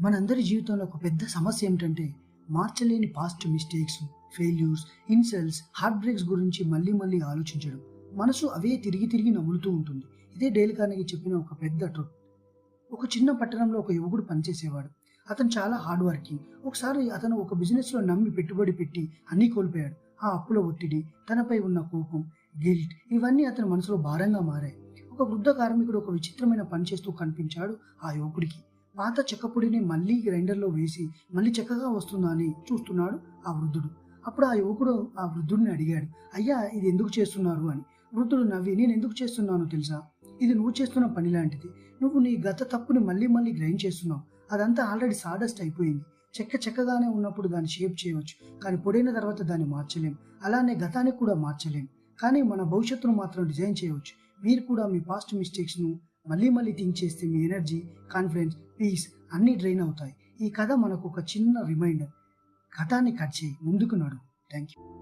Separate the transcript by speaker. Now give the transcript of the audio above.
Speaker 1: మనందరి జీవితంలో ఒక పెద్ద సమస్య ఏమిటంటే మార్చలేని past mistakes failures insults heartbreaks గురించి మళ్ళీ మళ్ళీ ఆలోచించడం. మనసు అవే తిరిగి తిరిగి నములుతూ ఉంటుంది. ఇదే డేల్ కార్నెగీ చెప్పిన ఒక పెద్ద ట్రూత్. ఒక చిన్న పట్టణంలో ఒక యువకుడు పనిచేసేవాడు. అతను చాలా హార్డ్ వర్కింగ్ ఒకసారి అతను ఒక బిజినెస్లో నమ్మి పెట్టుబడి పెట్టి అన్నీ కోల్పోయాడు. ఆ అప్పుల ఒత్తిడి తనపై ఉన్న కోపం గిల్ట్ ఇవన్నీ అతని మనసులో భారంగా మారాయి. ఒక వృద్ధ కార్మికుడు ఒక విచిత్రమైన పని చేస్తూ కనిపించాడు ఆ యువకుడికి. పాత చెక్కపొడిని మళ్ళీ గ్రైండర్లో వేసి మళ్ళీ చక్కగా వస్తుందా అని చూస్తున్నాడు ఆ వృద్ధుడు. అప్పుడు ఆ యువకుడు ఆ వృద్ధుడిని అడిగాడు అయ్యా ఇది ఎందుకు చేస్తున్నారు? అని. వృద్ధుడు నవ్వి నేను ఎందుకు చేస్తున్నానో తెలుసా? ఇది నువ్వు చేస్తున్న పని లాంటిది. నువ్వు నీ గత తప్పుని మళ్ళీ మళ్ళీ గ్రైండ్ చేస్తున్నావు. అదంతా ఆల్రెడీ సాడస్ట్ అయిపోయింది. చెక్క చెక్కగానే ఉన్నప్పుడు దాన్ని షేప్ చేయవచ్చు కానీ పొడైన తర్వాత దాన్ని మార్చలేం. అలానే గతాన్ని కూడా మార్చలేం. కానీ మన భవిష్యత్తును మాత్రం డిజైన్ చేయవచ్చు. మీరు కూడా మీ పాస్ట్ మిస్టేక్స్ను మళ్ళీ మళ్ళీ థింక్ చేస్తే మీ ఎనర్జీ కాన్ఫిడెన్స్ పీస్ అన్నీ డ్రైన్ అవుతాయి. ఈ కథ మనకు ఒక చిన్న రిమైండర్. గతాన్ని కట్ చేయి. ముందుకు నడు. Thank you